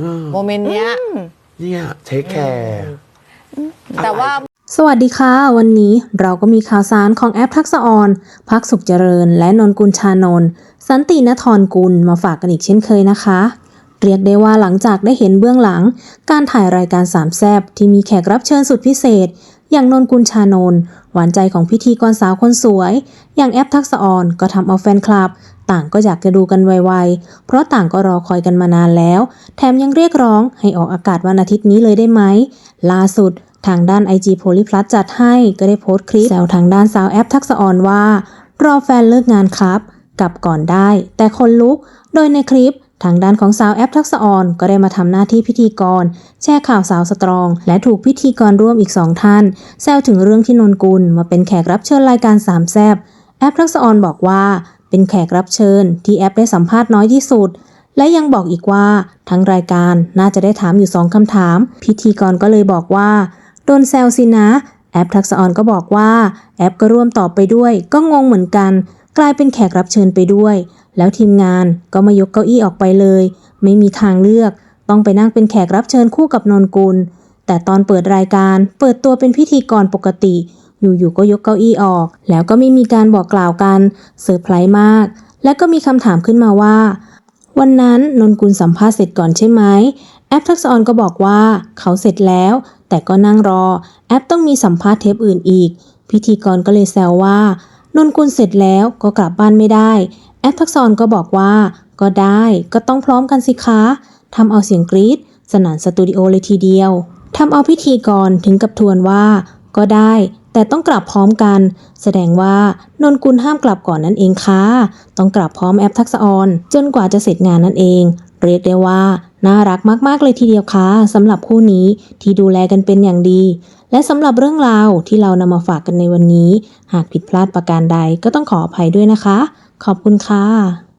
เออโมเมนต์เนี้ยเนี่ยเทคแคร์แต่ว่าสวัสดีค่ะ วันนี้เราก็มีข่าวสารของแอปทักษะออนพักสุขเจริญ และนนกุลชานนท์สันตินทรกุลมาฝากกันอีกเช่นเคยนะคะ เรียกได้ว่าหลังจากได้เห็นเบื้องหลัง การถ่ายรายการสามแซบที่มีแขกรับเชิญสุดพิเศษ อย่างนนกุลชานนท์ หวานใจของพิธีกรสาวคนสวย อย่างแอปทักษะออนก็ทำเอาแฟนคลับ ต่างก็อยากจะดูกันไวๆ เพราะต่างก็รอคอยกันมานานแล้ว แถมยังเรียกร้องให้ออกอากาศวันอาทิตย์นี้เลยได้ไหมล่าสุดทางด้าน IG p o l y p l u s จัดให้ก็ได้โพสต์คลิปแซวทางด้านสาวแอปทักษะออนว่า รอแฟนเลิกงานครับ กลับก่อนได้ แต่คนลุก โดยในคลิป ทางด้านของสาวแอปทักษออนก็ได้มาทำหน้าที่พิธีกร แช่ข่าวสาวสตรอง และถูกพิธีกรร่วมอีกสองท่าน แซวถึงเรื่องที่นนกุลมาเป็นแขกรับเชิญรายการสามแซบแอปทักษออนบอกว่า เป็นแขกรับเชิญ ที่แอปได้สัมภาษณ์น้อยที่สุด และยังบอกอีกว่าทั้งรายการน่าจะได้ถามอยู่สองคำถาม พิธีกรก็เลยบอกว่าโดนแซวสินะ แอปทักษออนก็บอกว่า แอปก็ร่วมตอบไปด้วย ก็งงเหมือนกัน กลายเป็นแขกรับเชิญไปด้วย แล้วทีมงานก็มายกเก้าอี้ออกไปเลย ไม่มีทางเลือก ต้องไปนั่งเป็นแขกรับเชิญคู่กับนนกุล แต่ตอนเปิดรายการเปิดตัวเป็นพิธีกรปกติ อยู่ๆก็ยกเก้าอี้ออก แล้วก็ไม่มีการบอกกล่าวกันเซอร์ไพรส์มาก และก็มีคำถามขึ้นมาว่า วันนั้นนนกุลสัมภาษณ์เสร็จก่อนใช่ไหมแอปทักษออนก็บอกว่าเขาเสร็จแล้ว แต่ก็นั่งรอ แอปต้องมีสัมภาษณ์เทปอื่นอีก พิธีกรก็เลยแซวว่า นนกุลเสร็จแล้วก็กลับบ้านไม่ได้ แอปทักษอนก็บอกว่า ก็ได้ก็ต้องพร้อมกันสิคะทำเอาเสียงกรี๊ดสนั่นสตูดิโอเลยทีเดียวทำเอาพิธีกรถึงกับทวนว่า ก็ได้แต่ต้องกลับพร้อมกัน แสดงว่านนกุลห้ามกลับก่อนนั่นเองค่ะ ต้องกลับพร้อมแอปทักษออนจนกว่าจะเสร็จงานนั่นเอง เรียกได้ว่า น่ารักมากๆเลยทีเดียวค่ะสำหรับคู่นี้ที่ดูแลกันเป็นอย่างดี และสำหรับเรื่องราวที่เรานำมาฝากกันในวันนี้ หากผิดพลาดประการใดก็ต้องขออภัยด้วยนะคะ ขอบคุณค่ะ